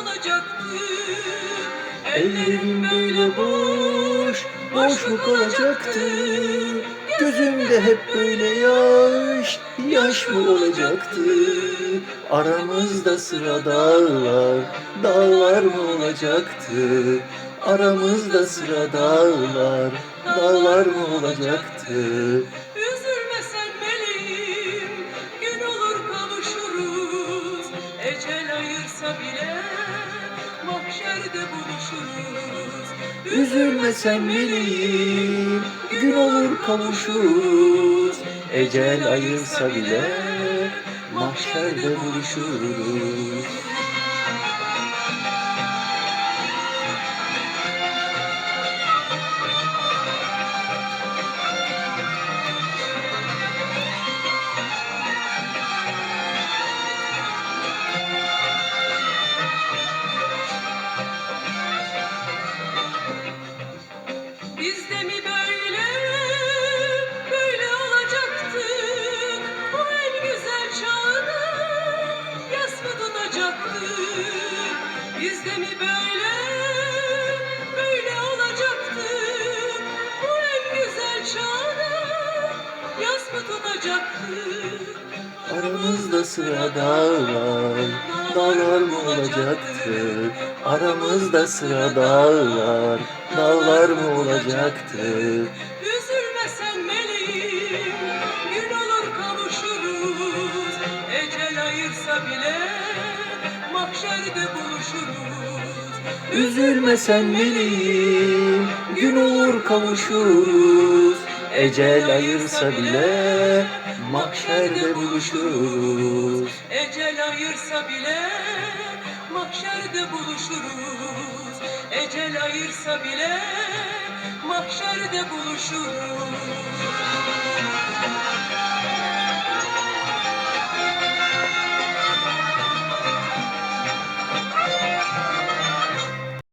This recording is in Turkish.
olacaktı Ellerim böyle boş, boş mu kalacaktı? Gözümde hep böyle yaş, yaş mı olacaktı? Aramızda sıra dağlar, dağlar mı olacaktı? Aramızda sıra dağlar, dağlar mı olacaktı? Ecel ayırsa bile Mahşerde buluşuruz Üzülme sen meleğim, gün olur kavuşuruz. Ecel ayırsa bile mahşerde buluşuruz. Biz de mi böyle Böyle olacaktık Bu en güzel çağda Yas mı tutacaktık Aramızda sıra dağlar, dağlar mı olacaktı? Aramızda sıra dağlar, dağlar mı olacaktı? Üzülme sen meleğim Gün olur kavuşuruz Ecel ayırsa bile Mahşerde buluşuruz Üzülme sen meleğim, gün olur kavuşuruz. Ecel ayırsa bile mahşerde buluşuruz. Ecel ayırsa bile Mahşerde buluşuruz Ecel ayırsa bile Mahşerde buluşuruz